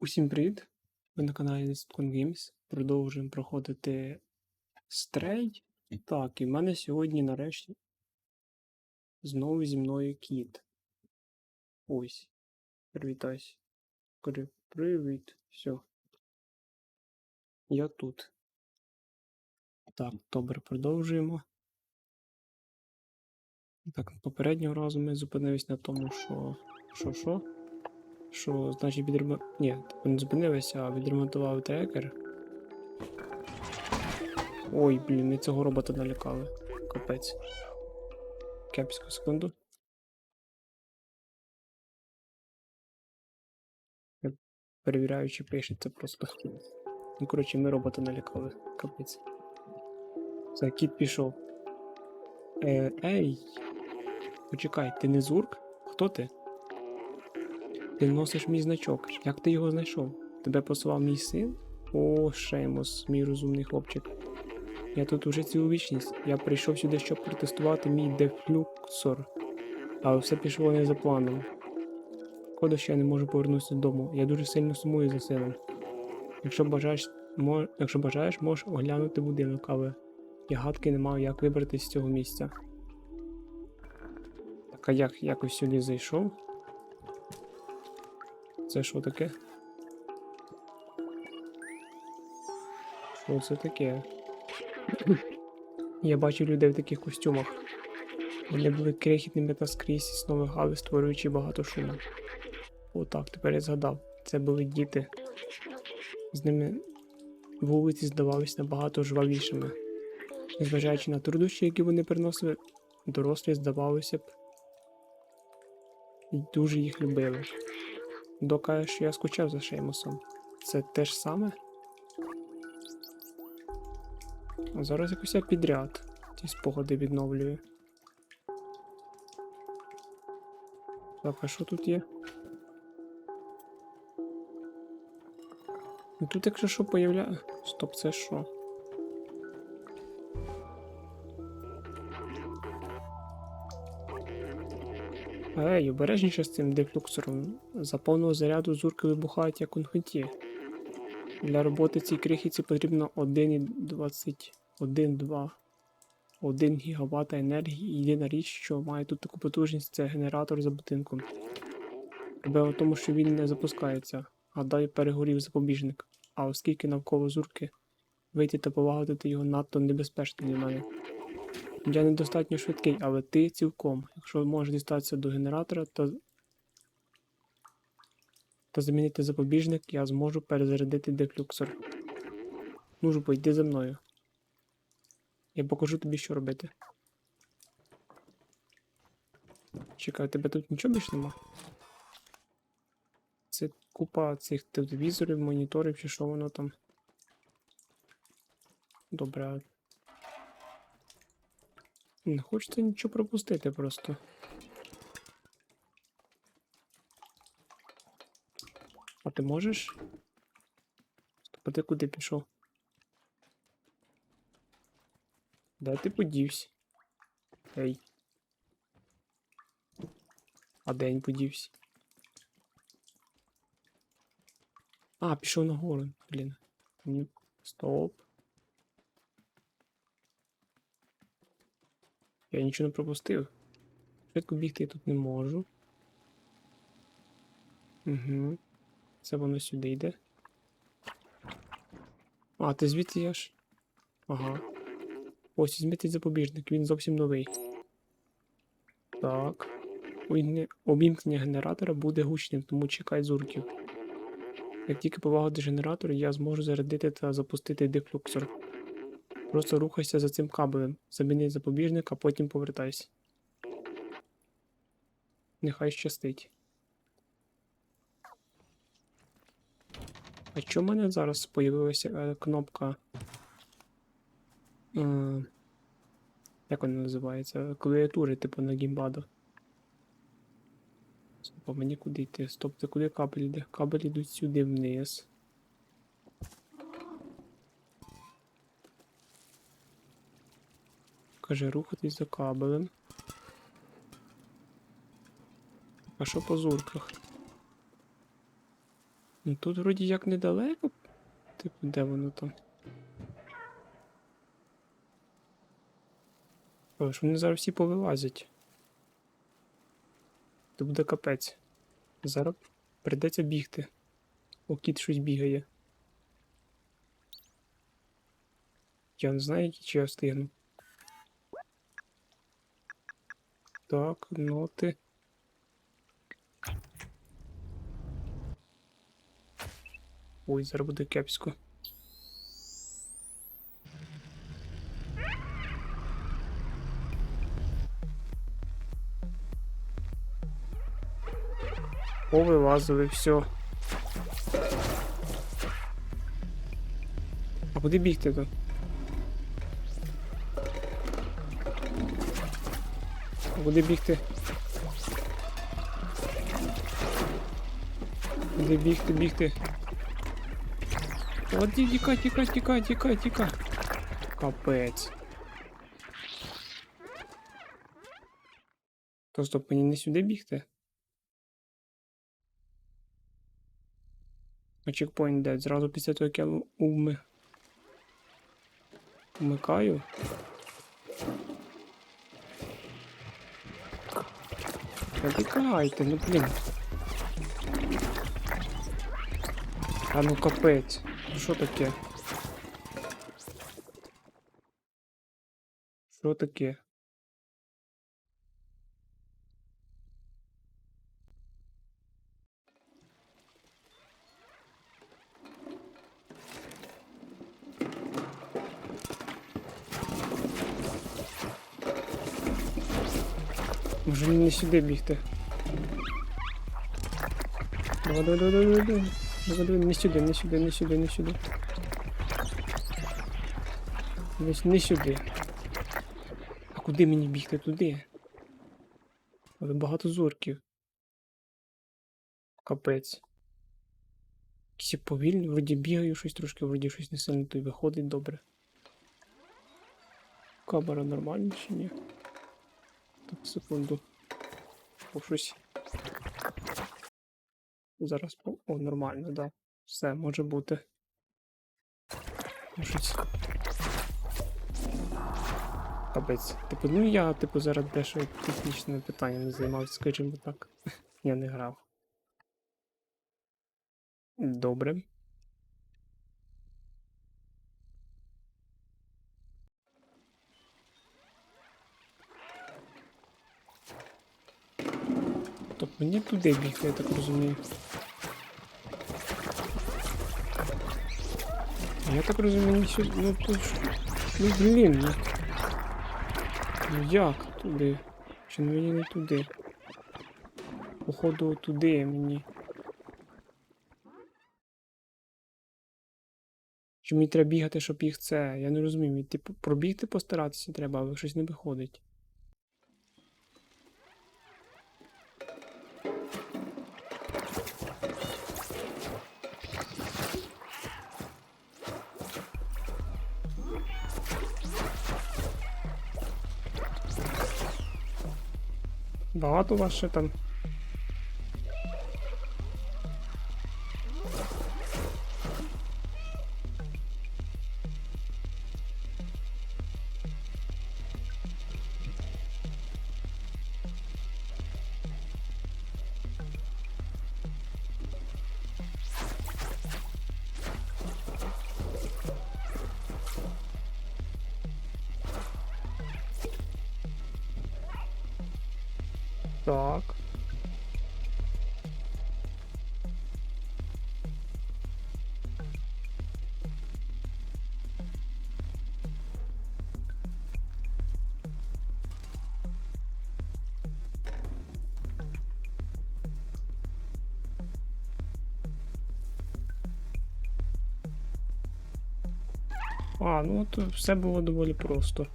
Усім привіт! Ви на каналі Discord Games. Продовжуємо проходити стрей. Так, і в мене сьогодні нарешті знову зі мною кіт. Ось. Привітайся. Кажи, привіт. Все. Я тут. Так, добре, продовжуємо. Так, попереднього разу ми зупинились на тому, що. Що, що? Що, значить, відремон... Ні, типу не зупинилися, а відремонтував трекер. Ой, блін, ми цього робота налякали. Капець. Кепську секунду. Я перевіряю, чи пишеться просто. Ну, коротше, ми робота налякали. Капець. Все, кіт пішов. Е, ей! Почекай, ти не зурк? Хто ти? Ти носиш мій значок. Як ти його знайшов? Тебе посилав мій син? О, Шеймос, мій розумний хлопчик. Я тут уже цілу вічність. Я прийшов сюди, щоб протестувати мій дефлюксор. Але все пішло не за планом. Шкода, що я не можу повернутися додому. Я дуже сильно сумую за сином. Якщо бажаєш, мо... Якщо бажаєш, можеш оглянути будинок, але я гадки не мав, як вибратися з цього місця. Так, а як якось сюди зайшов? Це що таке? Що це таке? Я бачив людей в таких костюмах. Вони були крихітними та скрізь існували, створюючи багато шуму. Отак, тепер я згадав. Це були діти. З ними вулиці здавались набагато жвавішими. Незважаючи на труднощі, які вони приносили, дорослі, здавалося б, дуже їх любили. Докаже, що я скучав за Шеймусом. Це те ж саме? Зараз якось я підряд. Ті спогади відновлюю. Так, а що тут є? Ну тут якщо що появляє. Стоп, це що? Ей, обережніше з цим дефлюксором. За повного заряду зурки вибухають як конфетті. Для роботи цій крихітці потрібно 1,21 1 ГБ енергії єдина річ, що має тут таку потужність, це генератор за будинком. Проблема в тому, що він не запускається. Гадаю, перегорів запобіжник. А оскільки навколо зурки, вийти та полагодити його надто небезпечно для мене. Я недостатньо швидкий, але ти цілком. Якщо можеш дістатися до генератора та, та замінити запобіжник, я зможу перезарядити дефлюксор. Ну ж йди за мною. Я покажу тобі, що робити. Чекай, тебе тут нічого більше нема? Це купа цих телевізорів, моніторів чи що воно там. Добре, не хочеться нічого пропустити просто. А ти можеш? А ти куди пішов? Де ти подівся? Ей. А де він подівся? А, пішов нагору, блін. Стоп. Я нічого не пропустив. Швидко бігти я тут не можу. Угу. Це воно сюди йде. А, ти звідти я ж. Ага. Ось візьміть запобіжник, він зовсім новий. Так. Обімкнення генератора буде гучним, тому чекай зурків. Як тільки полагодиш генератор, я зможу зарядити та запустити дефлюксор. Просто рухайся за цим кабелем, заміни запобіжник, а потім повертайся. Нехай щастить. А чому в мене зараз появилася е, кнопка? Е, як вона називається? Клавіатури, типу на геймбаду. Стоп, а мені куди йти? Стоп, це куди кабель йде? Кабель йдуть сюди вниз. Каже, рухатись за кабелем. А що по зурках? Ну тут вроді як недалеко. Типу, де воно там? Але ж вони зараз всі повилазять. Це буде капець. Зараз прийдеться бігти. О, кіт щось бігає. Я не знаю, чи я встигну. Так, ноти. Ой, зараз буде кепсько. Повилазили, все. А куди бігти то? Куди бігти? Куди бігти, бігти? От ті- тікай, тікай, тікай, тікай, тікай. Капець. То стоп, мені не сюди бігти? А чекпоінт де? Зразу після того, як я уми... Вмикаю. Та тікайте, ну блін. А ну капець. Що таке? Що таке? Може мені не сюди бігти? Давай, давай, давай, давай, давай. Давай, давай, не сюди, не сюди, не сюди, не сюди. Не, не сюди. А куди мені бігти? Туди. Але багато зорків. Капець. Якісь я повільні, вроді бігаю щось трошки, вроді щось не сильно то й виходить добре. Камера нормальна чи ні? Так, секунду. О, щось. Зараз. О, нормально, да. Все може бути. Щось. Капець. Типу, ну я, типу, зараз дещо технічними питаннями займався, скажімо так. Я не грав. Добре. Тобто мені туди бігти, я так розумію. Я так розумію, сюди. Ну тут. Ну блін, ну. Ну як туди? Чи мені не туди? Походу туди мені. Чи мені треба бігати, щоб їх це? Я не розумію. Типу, пробігти постаратися треба, але щось не виходить. Багато ще там. Так. А, ну то все було доволі просто.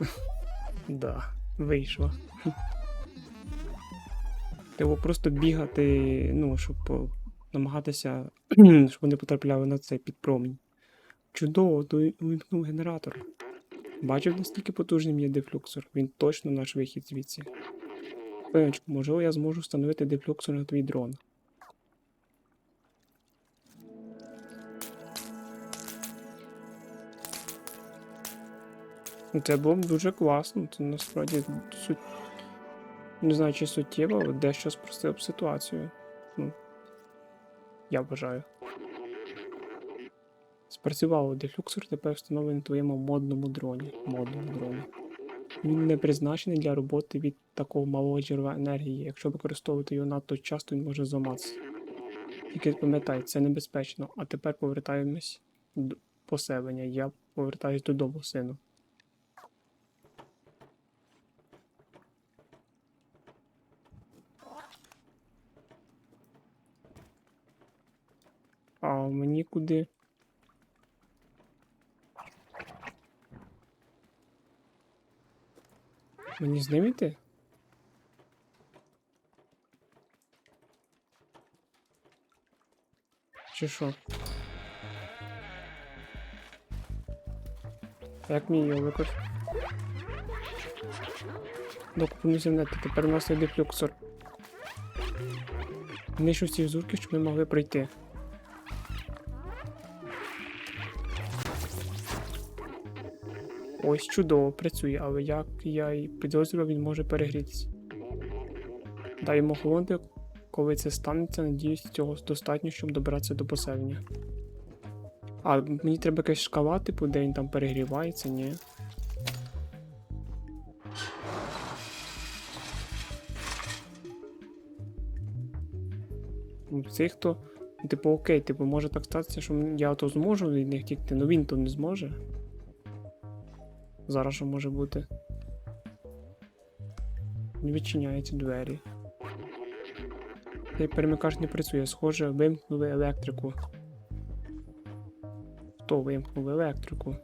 Да, вийшло. Треба просто бігати, ну, щоб намагатися, щоб вони потрапляли на цей підпромінь. Чудово, то увімкнув генератор. Бачив, наскільки потужним є дефлюксор. Він точно наш вихід звідси. Певночку, можливо, я зможу встановити дефлюксор на твій дрон. Це було б дуже класно. Це насправді суть. Не знаю, чи суттєво, але дещо спростило б ситуацію. Ну, я вважаю. Спрацювало, дефлюксор тепер встановлений на твоєму модному дроні. Модному дроні. Він не призначений для роботи від такого малого джерела енергії. Якщо використовувати його надто часто, він може зламатися. Тільки пам'ятай, це небезпечно. А тепер повертаємось до поселення. Я повертаюсь додому, сину. А мені куди? Мені з? Чи що? Як мені його використати? Докупну земнети, тепер у нас є дефлюксор. Нищу всіх зурків, щоб ми могли пройти. Ось чудово працює, але як я і підозрював, він може перегрітися. Дай йому охолонути, коли це станеться, надіюсь, цього достатньо, щоб добратися до поселення. А мені треба якась шкала, типу, де він там перегрівається, ні. Ну, Цих хто. Типу, окей, типу, може так статися, що я то зможу від них тікти, але він то не зможе. Зараз що може бути? Не відчиняються двері. Цей перемикач не працює, схоже, вимкнули електрику. Хто вимкнув електрику?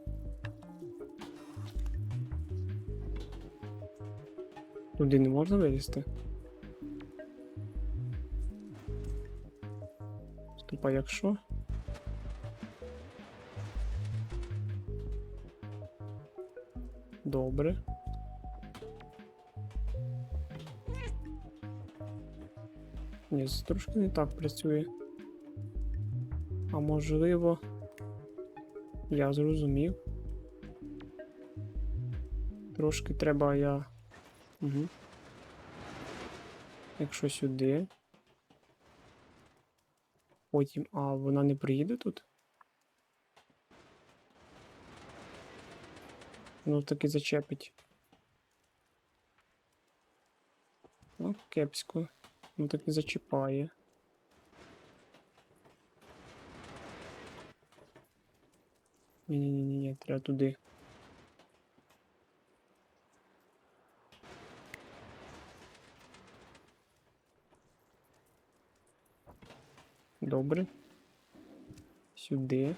Туди не можна вилізти? Стоп, а якщо? Добре. Ні, це трошки не так працює. А можливо. Я зрозумів. Трошки треба я. Угу. Якщо сюди. Потім. А вона не приїде тут? Ну таки зачепить. Ну, кепсько. Ну так і зачіпає. Ні-ні-ні, треба туди. Добре. Сюди.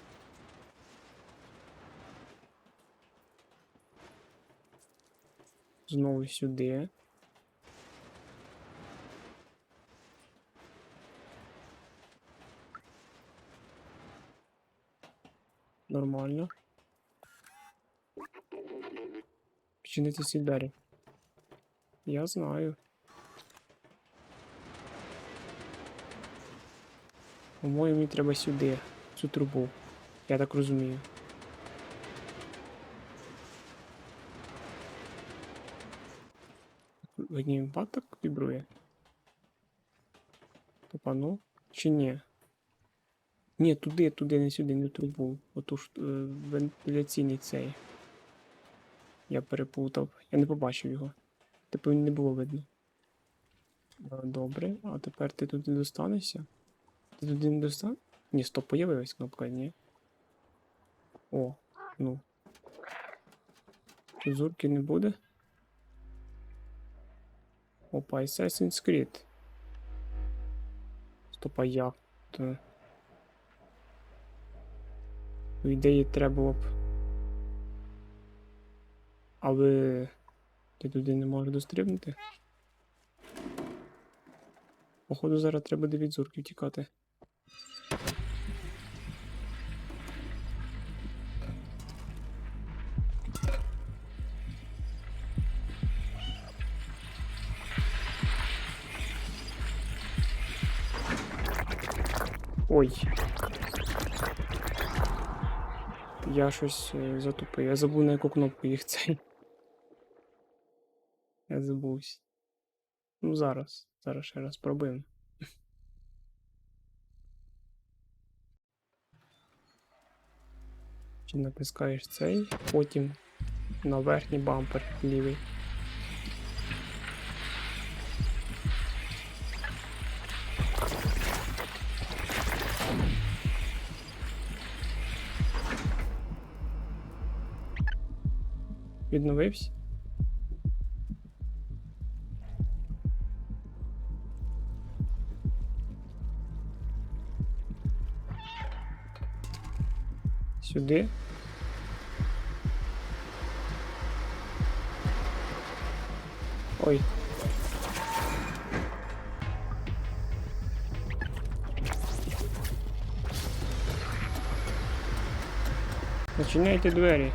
Знову сюди. Нормально. Відчинити ці двері. Я знаю. По-моєму, мені треба сюди, цю трубу. Я так розумію. Вогнівпад так вібрує? Тобто, ну, чи ні? Ні, туди, туди, не сюди, не трубу. Оту ж е, вентиляційний цей. Я переплутав. Я не побачив його. Типу не було видно. Е, Добре, а тепер ти туди достанешся? Ти туди не достан? Ні, стоп, появилась кнопка, ні. О, ну. Зурки не буде. Опа, Assassin's Creed. Стоп, а як? то? В ідеї треба було б. Але ти туди не можеш дострибнути. Походу, зараз треба до від зурків Ой. Я щось е, затупив. Я забув на яку кнопку їх цей. Я забувся. Ну, зараз. Зараз ще раз пробуємо. Чи натискаєш цей, потім на верхній бампер лівий. Відновився? Сюди. Ой. Зачиняйте двері.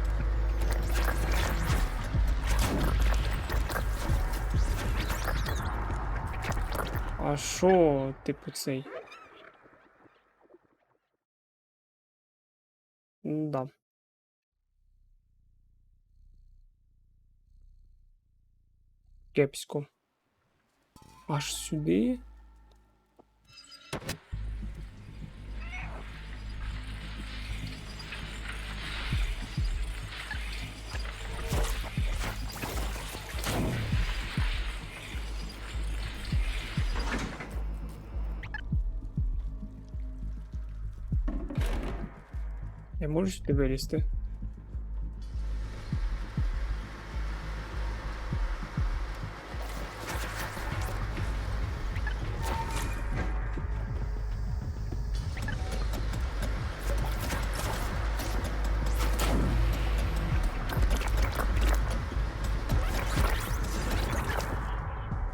А що, типу, цей? Да. Кепсько. Аж сюди. Я можу сюди вилізти?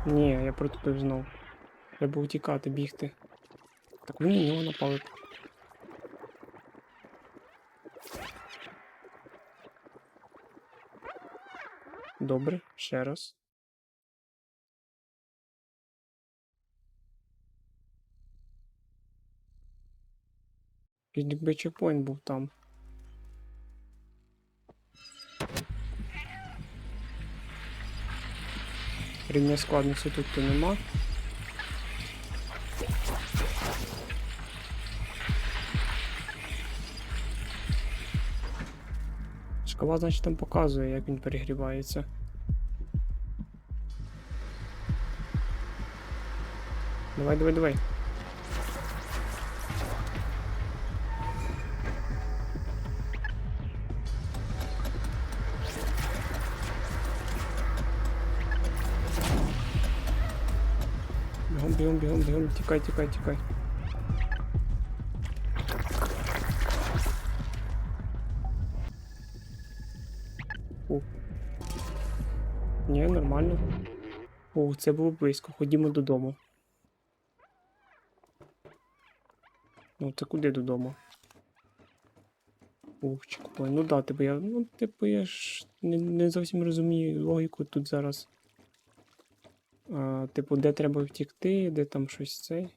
Ні, я протупив знов. Треба утікати, бігти. Так вони на нього напали. Добре, ще раз. Якби чекпоінт був там. Рівня складності тут то нема. Шкала, значить, там показує, як він перегрівається. Давай, давай, давай. Бігом, бігом, бігом, бігом, тікай, тікай, тікай. Нормально. О, це було близько. Ходімо додому. Ну, це куди додому? Ух, чекпой. Ну да, типу я. Ну, типу, я ж не, не зовсім розумію логіку тут зараз. А, типу, де треба втікти, де там щось цей.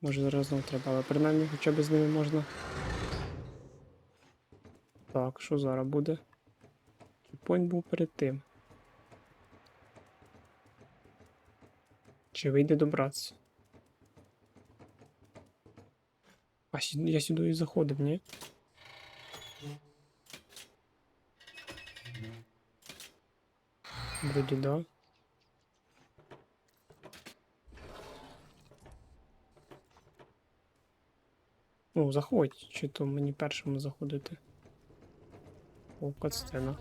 Може зараз знову треба, але принаймні хоча б з ними можна. Так, що зараз буде? Кіпонь був перед тим. Чи вийде добратися? А я сюди і заходив, ні? Вроді да. Ну, заходь, чи то мені першому заходити. О, катсцена.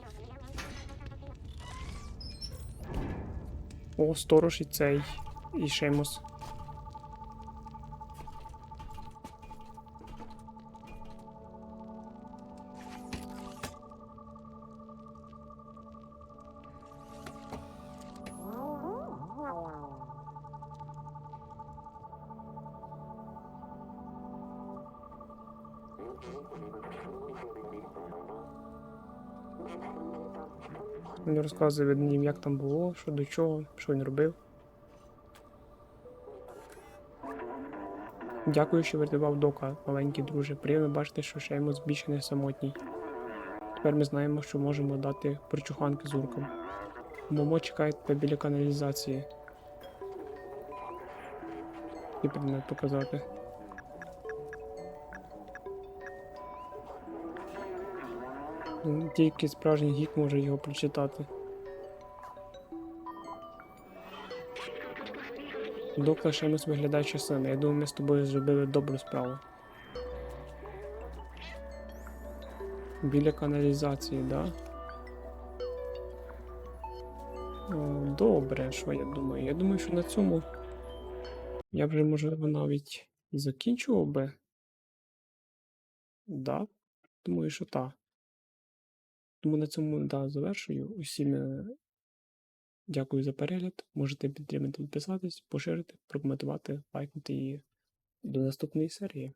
О, сторож і цей. І Шеймус. Він розказує від ним, як там було, що до чого, що він робив. Дякую, що врятував Дока, маленький друже. Приємно бачити, що Шеймус більше не самотній. Тепер ми знаємо, що можемо дати прочуханки з урком. Момо чекає тебе біля каналізації. І предмет показати. Тільки справжній гік може його прочитати. Доктор Шемус виглядає щасливим. Я думаю, ми з тобою зробили добру справу. Біля каналізації, да? Добре, що я думаю? Я думаю, що на цьому я вже можливо навіть закінчував би. Да? Думаю, що так. Тому на цьому да, завершую. Усім е, дякую за перегляд. Можете підтримати, підписатись, поширити, прокоментувати, лайкнути і до наступної серії.